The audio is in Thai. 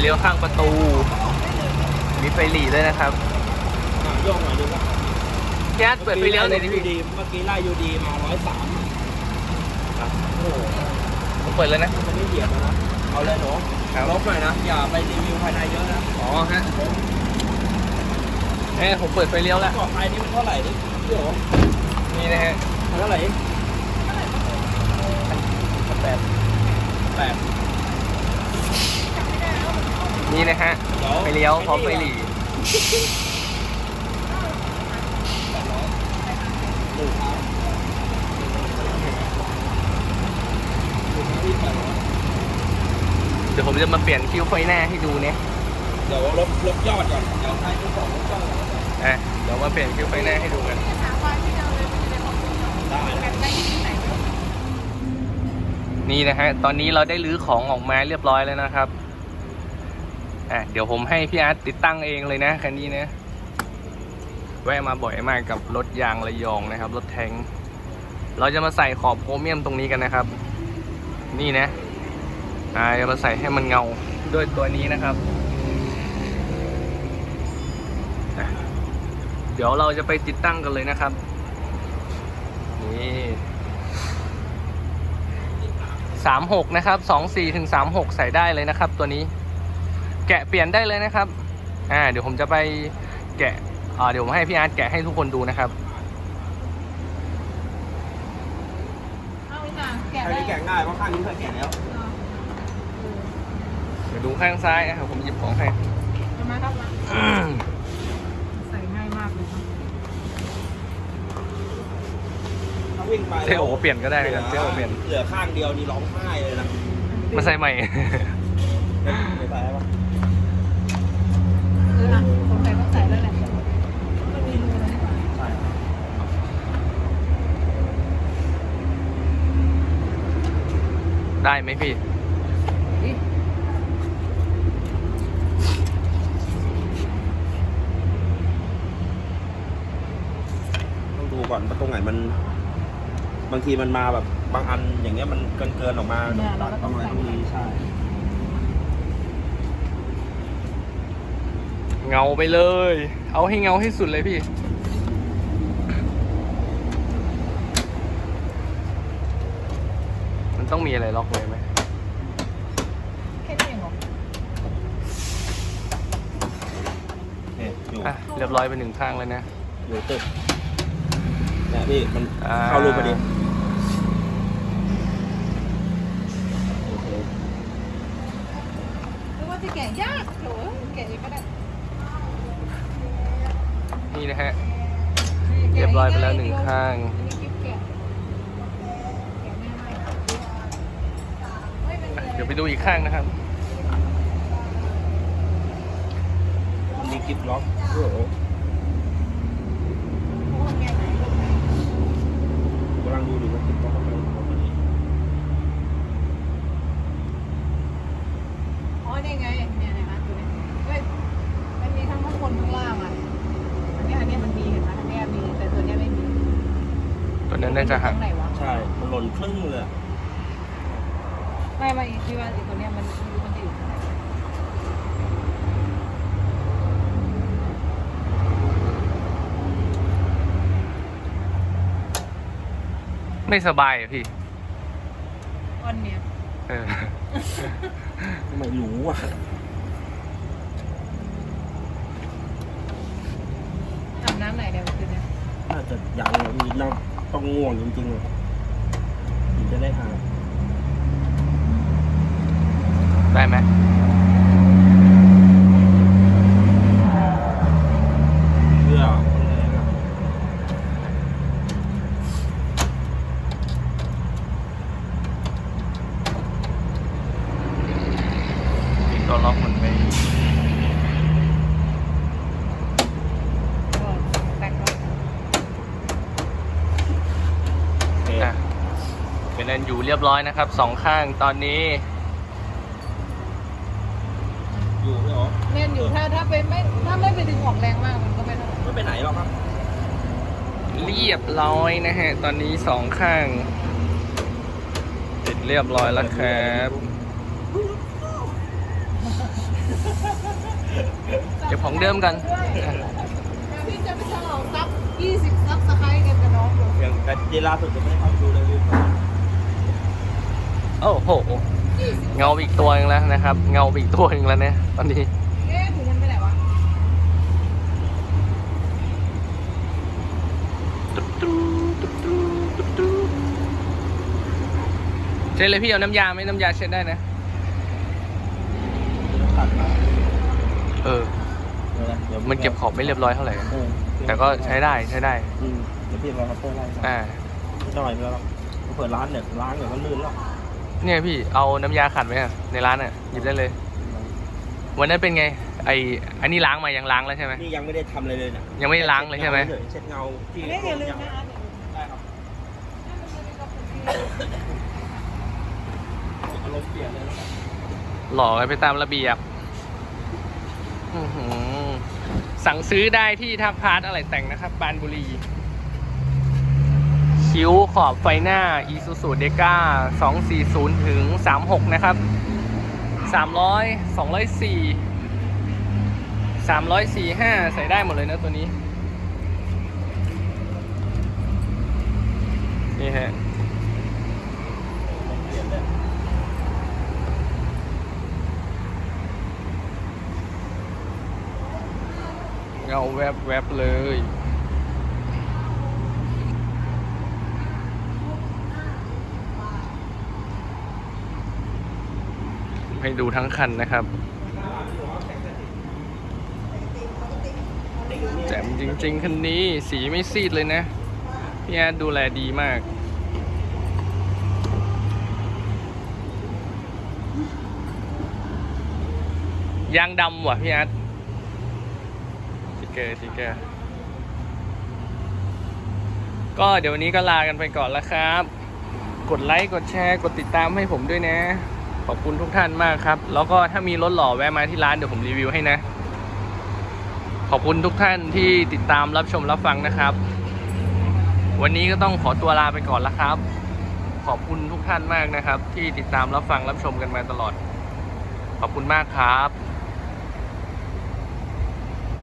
เลี้ยวข้างประตู มีไฟหลีด้วยนะครับอะโยกหน่อยดูครับพี่อาร์ตเปิดไฟเลี้ยวหน่อยดิพี่ดีเมื่อกี้ไล่ยูดีมาร้อยสามโอ้โหผมเปิดแล้วนะมันไม่เหยียบแล้วนะเอาเลยหนูครับลบหน่อยนะ อย่าไปรีวิวภายในเยอะนะ อ๋อฮะเอ้ผมเปิดไฟเลี้ยวแล้วเกาะภายนี่มันเท่าไหร่นี่พี่โอ๋นี่นะฮะเท่าไหร่แปดแปด นี่นะฮะเดี๋ยวไฟเลี้ยวพร้อมไฟหลีหนึ่งครับหนึ่งที่แปดร้อยเดี๋ยวผมจะมาเปลี่ยนคิ้วไฟหน้าให้ดูเนี่ยเดี๋ยวลบลบยอดก่อนเดี๋ยวใครทุกคนลบยอดก่อนอะเดี๋ยวมาเปลี่ยนคิ้วไฟหน้าให้ดูกันได้นะนี่นะฮะ ตอนนี้เราได้รื้อของออกมาเรียบร้อยแล้วนะครับ อะเดี๋ยวผมให้พี่อาร์ตติดตั้งเองเลยนะคันนี้นะแวะมาบ่อยมากกับรถยางระยองนะครับ รถแทงเราจะมาใส่ขอบโครเมียมตรงนี้กันนะครับ นี่นะอ่าจะมาใส่ให้มันเงาด้วยตัวนี้นะครับเดี๋ยวเราจะไปติดตั้งกันเลยนะครับนี่สามหกนะครับสองสี่ถึงสามหกใส่ได้เลยนะครับ ตัวนี้ แกะเปลี่ยนได้เลยนะครับ อ่า เดี๋ยวผมจะไปแกะอ่าเดี๋ยวผมให้พี่อาร์ตแกะให้ทุกคนดูนะครับเอาอีกค่ะแกะข้างได้นี้แกะง่ายเพราะข้างนี้เคยแกะแล้วเดี๋ยวดูข้างซ้ายนะครับผมหยิบของให้ เอามาครับมาใส่ง่ายมากเลยครับถ้าวิ่งไปเซโอเปลี่ยนก็ได้นะครับเซโอเปลี่ยน เหลือข้างเดียวนี่ร้องไห้เลยนะมาใส่ใหม่ไม่ใส่ปะเอออะสงสัยต้องใส่แล้วแหละมันมีรูแล้วนี่หว่า ใช่ ได้ไหมพี่ดิต้องดูก่อนว่าตรงไหนมัน บางทีมันมาแบบบางอันอย่างเงี้ยมันเกินเกินๆออกมาตัดต้องอะไรต้องมีใช่เงาไปเลย เอาให้เงาให้สุดเลยพี่ มันต้องมีอะไรล็อกไว้ไหมแค่นี้เองเหรอเนี่ยอยู่อะเรียบร้อยไปหนึ่งข้างแล้วนะ อยู่ตึกเนี่ยพี่มันอ่า เข้ารูปพอดีโอเคหรือว่าจะแกะยากโถแกะเองก็ได้นี่นะฮะ เรียบร้อยไปแล้วหนึ่งข้าง อันนี้คลิปแกะแกะง่ายมากไม่เป็นไร เดี๋ ยวไปดูอีกข้างนะครับมันมีกิฟต์ล็อกโอ้โหเพราะว่าแกะไหนลงไหนกำลังดูอยู่ว่ากิฟต์ล็อกมันเป็นแบบนี้อ๋อนี่ไงเนี่ยเนี่ยนะตัวนี้เฮ้ยมันมีทั้งข้างบนข้างล่างอะอันนี้อันนี้มันมีเห็นไหมอันนี้มีแต่ตัวเนี้ยไม่มีตัวนั้นน่าจะหักตรงไหนวะใช่มันหล่นครึ่งเลยอะ ไม่ไม่ที่ว่าไอ้ตัวเนี้ยมันไม่รู้มันจะอยู่ตรงไหนไม่สบายอะพี่ ก้อนเนี้ยเออ ไม่รู้อะอาบน้ำไหนเดี๋ยวคืนเนี้ยน่าจะยังอะมีน่าต้องง่วงจริงๆเลยถึงจะได้หา ได้ไหมเพื่อมีตัวล็อกมันไม่ก็แตกแล้วโอเคอะเป็นอันอยู่เรียบร้อยนะครับสองข้างตอนนี้ อยู่ไม่หรอเล่นอยู่ถ้าถ้าเป็นไม่ถ้าไม่ไปดึงออกแรงมากมันก็ไม่เท่าไหร่ไม่ไปไหนหรอกครับ เรียบร้อยนะฮะ ตอนนี้สองข้าง ติดเรียบร้อยแล้วครับเก็บของเดิมกันด้วยเดี๋ยวพี่จะไปฉลองซับ20ซับสไครต์กันกับน้องอยู่อย่างแต่ที่ล่าสุดจะไม่ได้เข้าไปดูเลยวิวโอ้โห เงาไปอีกตัวหนึงแล้วนะครับ เงาไปอีกตัวหนึงแล้วเนี่ยตอนนี้เอ๊ะถุงมันไปไหนวะเช็ดเลยพี่เอาน้ำยาไหมน้ำยาเช็ดได้นะตัดมาเออเดี๋ยวนะดี๋ยวมันเก็บของไม่เรียบร้อยเท่าไหร่เออแต่ก็ใช้ได้ใช้ได้อืมเดี๋ยวพี่มาคัตเตอร์ไล่อ่าไม่หน่อยไม่แล้วหรอกเปิดร้านเนี่ยล้างเดี๋ยวก็ลื่นแล้ว เนี่ยพี่เอาน้ำยาขัดไหมอะในร้านอะหยิบได้เลย วันนั้นเป็นไง ไออันนี้ล้างมายังล้างแล้วใช่ไหมนี่ยังไม่ได้ทำอะไรเลยเนี่ยยังไม่ได้ล้างเลยใช่ไหมเช็ดเงาที่อันนี้อย่าลืมนะอาร์ตได้ครับอารมณ์เปลี่ยนเลยนะครับหล่อกันไปตามระเบียบอื้อหือสั่งซื้อได้ที่ทักพาร์ทอะไรแต่งนะครับบานบุรี คิ้วขอบไฟหน้า Isuzu d e c a 240 ถึง 36 นะครับ 300 204 345 ใส่ได้หมดเลยนะตัวนี้ นี่ฮะเงาแวบแวบๆเลย ให้ดูทั้งคันนะครับ แจ่มจริง ๆ คันนี้สีไม่ซีดเลยนะ พี่แอดดูแลดีมากยางดำว่ะพี่แอดสติเกอร์สติเกอร์ก็เดี๋ยววันนี้ก็ลากันไปก่อนแล้วครับ กดไลค์ กดแชร์ กดติดตามให้ผมด้วยนะ ขอบคุณทุกท่านมากครับ แล้วก็ถ้ามีรถหล่อแวะมาที่ร้านเดี๋ยวผมรีวิวให้นะ ขอบคุณทุกท่านที่ติดตามรับชมรับฟังนะครับ วันนี้ก็ต้องขอตัวลาไปก่อนละครับ ขอบคุณทุกท่านมากนะครับ ที่ติดตามรับฟังรับชมกันมาตลอด ขอบคุณมากครับ